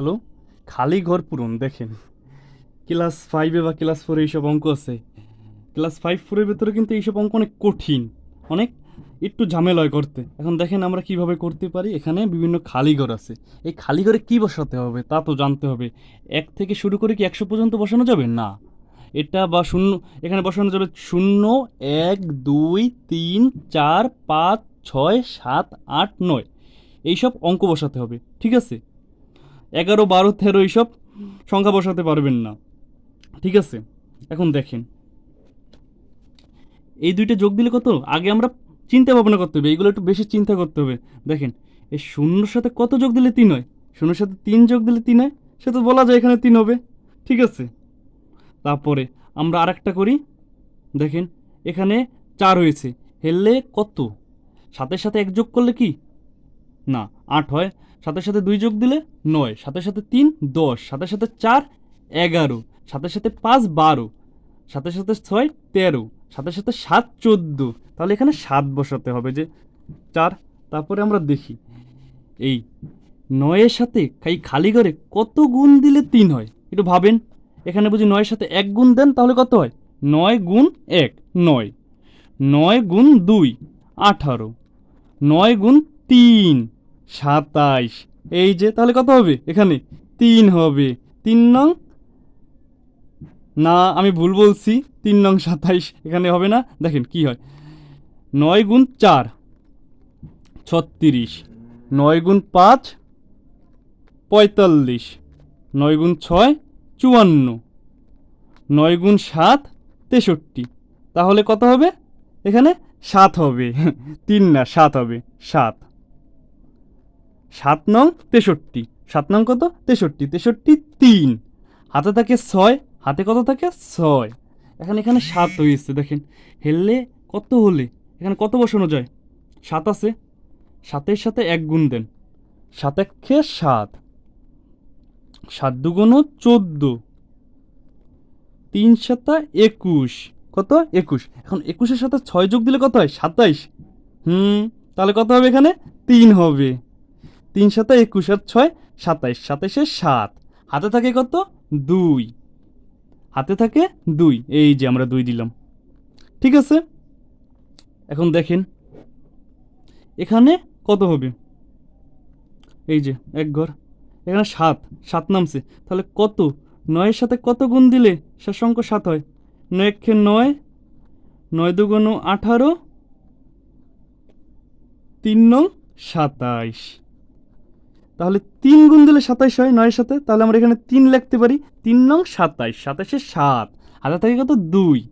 Hello খালি ঘর পূরণ, দেখেন। ক্লাস ফাইভে বা ক্লাস ফোরে এইসব অঙ্ক আছে। ক্লাস ফাইভ ফোরের ভেতরে কিন্তু এইসব অঙ্ক অনেক কঠিন। অনেক একটু ঝামেলায় করতে। এখন দেখেন আমরা কীভাবে করতে পারি। এখানে বিভিন্ন খালি ঘর আছে। এই খালি ঘরে কী বসাতে হবে তা তো জানতে হবে। এক থেকে শুরু করে কি একশো পর্যন্ত বসানো যাবে? না। এটা বা শূন্য, এখানে বসানো যাবে শূন্য, এক, দুই, তিন, চার, পাঁচ, ছয়, সাত, আট, নয়। এইসব অঙ্ক বসাতে হবে। ঠিক আছে? এগারো, বারো, তেরো, এইসব সংখ্যা বসাতে পারবেন না। ঠিক আছে? এখন দেখেন। এই দুইটা যোগ দিলে কত? আগে আমরা চিন্তা ভাবনা করতে হবে এইগুলো একটু বেশি চিন্তা করতে হবে। দেখেন, এই শূন্যর সাথে কত যোগ দিলে তিন হয়? শূন্যর সাথে তিন যোগ দিলে তিন হয়? সে তো বলা যায় এখানে তিন হবে। ঠিক আছে? তারপরে আমরা আরেকটা করি। দেখেন, এখানে চার হয়েছে। হেললে কত? সাথের সাথে এক যোগ করলে কি? না, আট হয়, সাথে সাথে দুই যোগ দিলে নয়, সাথে সাথে তিন, দশ, সাথে সাথে চার, এগারো, সাথে সাথে পাঁচ, বারো, সাথে সাথে ছয়, তেরো, সাথে সাথে সাত, চোদ্দ। তাহলে এখানে সাত বসাতে হবে যে চার, তারপরে আমরা দেখি। এই নয়ের সাথে এই খালি ঘরে কত গুণ দিলে তিন হয়? একটু ভাবেন। এখানে বুঝি নয়ের সাথে এক গুণ দেন, তাহলে কত হয়? নয় গুণ এক, নয়। নয় গুণ দুই, আঠারো। নয় গুণ তিন, সাতাইশ। এই যে, তাহলে কত হবে? এখানে তিন হবে। তিন নং? না, আমি ভুল বলছি। তিন নং, সাতাইশ। এখানে হবে না। দেখেন কি হয়। নয় গুণ চার, ছত্রিশ। নয় গুণ পাঁচ, পঁয়তাল্লিশ। নয় গুণ ছয়, চুয়ান্ন। নয় গুণ সাত, তেষট্টি। তাহলে কত হবে? এখানে সাত হবে। তিন না, সাত হবে। সাত। সাত নং তেষট্টি। সাত নং কত? তেষট্টি। তেষট্টি তিন। হাতে থাকে ছয়, হাতে কত থাকে? ছয়। এখন এখানে সাত হয়েছে, দেখেন। হেললে কত হলে? এখানে কত বসানো যায়? সাত আছে। সাতের সাথে এক গুণ দেন। সাত একে সাত। সাত দুগুণ চোদ্দ। তিন সাতা একুশ। কত? একুশ। এখন একুশের সাথে ছয় যোগ দিলে কত হয়? সাতাইশ। হুম, তাহলে কত হবে এখানে? তিন হবে। তিন সাতা একুশ আর ছয় সাতাইশ সাতাইশে সাত। হাতে থাকে কত? দুই। হাতে থাকে দুই। এই যে আমরা দুই দিলাম। ঠিক আছে? এখন দেখেন। এখানে কত হবে? এই যে এক ঘর। এখানে সাত। সাত নামছে। তাহলে কত? নয়ের সাথে কত গুণ দিলে শেষ অঙ্ক সাত হয়? নয় একে নয় নয় দুগুণ আঠারো, তিন নং সাতাইশ। তাহলে তিন গুণ দিলে সাতাইশ হয়, নয়ের সাথে। তাহলে আমরা এখানে তিন লিখতে পারি, তিন নং সাতাইশ। সাতাইশে সাত, হাতে থাকে কত? দুই।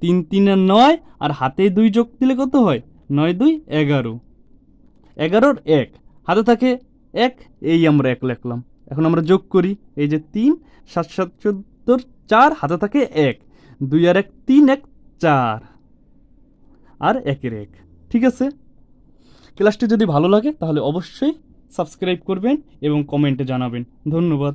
তিন তিনে নয়, আর হাতে দুই যোগ দিলে কত হয়? নয় দুই এগারো। এগারোর এক, হাতে থাকে এক, এই আমরা এক লিখলাম। এখন আমরা যোগ করি, এই যে তিন, সাত সাত, চোদ্দোর চার, হাতে থাকে এক। দুই আর এক, তিন এক, চার। আর একের এক। ঠিক আছে? ক্লাসটি যদি ভালো লাগে, তাহলে অবশ্যই সাবস্ক্রাইব করবেন এবং কমেন্টে জানাবেন। ধন্যবাদ।